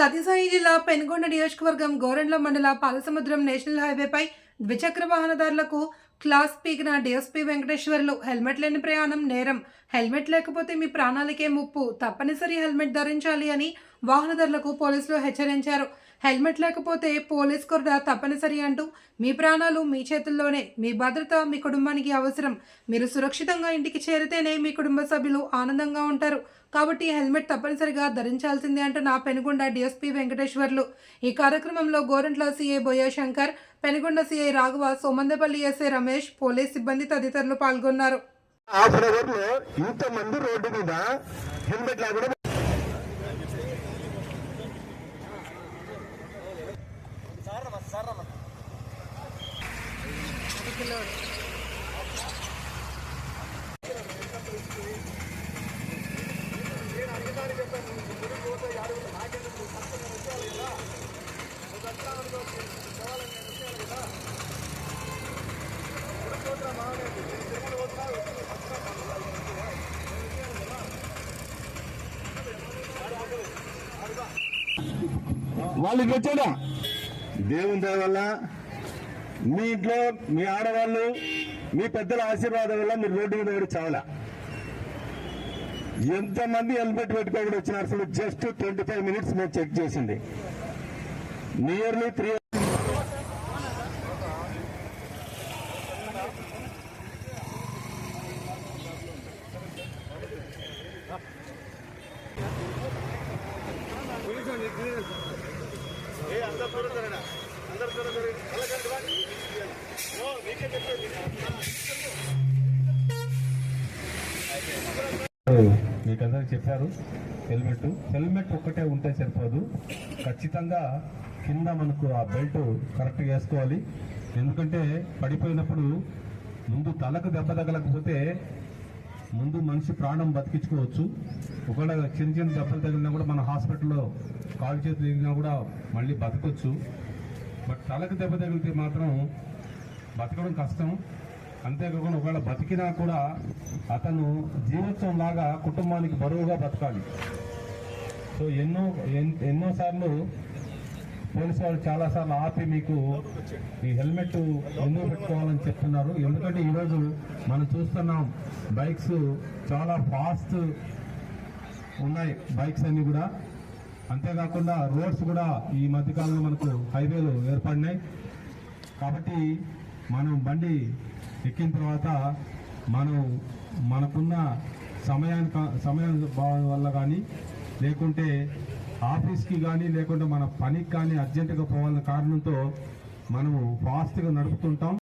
సత్యసాయి జిల్లా పెనుగొండ నియోజకవర్గం గోరెండ్ల మండల పాలసముద్రం నేషనల్ హైవేపై ద్విచక్ర వాహనదారులకు క్లాస్ పీకిన డిఎస్పీ వెంకటేశ్వర్లు హెల్మెట్ లేని ప్రయాణం నేరం. హెల్మెట్ లేకపోతే మీ ప్రాణాలకే ముప్పు. తప్పనిసరి హెల్మెట్ ధరించాలి అని వాహనదారులకు పోలీసులు హెచ్చరించారు. హెల్మెట్ లేకపోతే పోలీస్ కొరడ తప్పనిసరి అంటూ మీ ప్రాణాలు మీ చేతుల్లోనే మీ భద్రత మీ కుటుంబానికి అవసరం. మీరు సురక్షితంగా ఇంటికి చేరితేనే మీ కుటుంబ సభ్యులు ఆనందంగా ఉంటారు. కాబట్టి హెల్మెట్ తప్పనిసరిగా ధరించాల్సిందే అంటున్న పెనుగొండ డిఎస్పీ వెంకటేశ్వర్లు. ఈ కార్యక్రమంలో Gorantla CI Boyyashankar Shankar Penukonda CI Raghava Somandepalli SI Ramesh police సిబ్బంది తదితరులు పాల్గొన్నారు. హాఫ్ రోడ్డు మీద హెల్మెట్ లేకుండా వాళ్ళకి వచ్చాడా? దేవుని దయ వల్ల మీ ఇంట్లో మీ ఆడవాళ్ళు మీ పెద్దల ఆశీర్వాదం వల్ల మీరు రోడ్డు మీద కూడా చావలా? ఎంతమంది హెల్మెట్ పెట్టుకోకుండా వచ్చినారు అసలు జస్ట్ ట్వంటీ ఫైవ్ మినిట్స్ మేము చెక్ చేసింది. నియర్లీ త్రీ మీకు అందరికి చెప్పారు. హెల్మెట్. హెల్మెట్ ఒక్కటే ఉంటే సరిపోదు. ఖచ్చితంగా కింద మనకు ఆ బెల్ట్ కరెక్ట్గా వేసుకోవాలి. ఎందుకంటే పడిపోయినప్పుడు ముందు తలకు దెబ్బ తగలకపోతే ముందు మనిషి ప్రాణం బతికించుకోవచ్చు. ఒకవేళ చిన్న చిన్న దెబ్బలు తగిలినా కూడా మన హాస్పిటల్లో కాలు చేతులు కూడా మళ్ళీ బతకొచ్చు. బట్ తలకు దెబ్బ తగిలితే మాత్రం బతకడం కష్టం. అంతేకాకుండా ఒకవేళ బతికినా కూడా అతను జీవోత్సవం లాగా కుటుంబానికి బరువుగా బతకాలి. సో ఎన్నో ఎన్- ఎన్నోసార్లు పోలీసు వాళ్ళు చాలాసార్లు ఆపి మీకు ఈ హెల్మెట్ ఎందుకు పెట్టుకోవాలని చెప్తున్నారు. ఎందుకంటే ఈరోజు మనం చూస్తున్నాం బైక్స్ చాలా ఫాస్ట్ ఉన్నాయి. బైక్స్ అన్నీ కూడా. అంతేకాకుండా రోడ్స్ కూడా ఈ మధ్యకాలంలో మనకు హైవేలు ఏర్పడినాయి. కాబట్టి మనం బండి ఎక్కిన తర్వాత మనం మనకున్న సమయానికి సమయం భావం వల్ల కానీ లేకుంటే ఆఫీస్కి కానీ లేకుంటే మన పనికి కానీ అర్జెంటుగా పోవాలన్న కారణంతో మనము ఫాస్ట్గా నడుపుతుంటాం.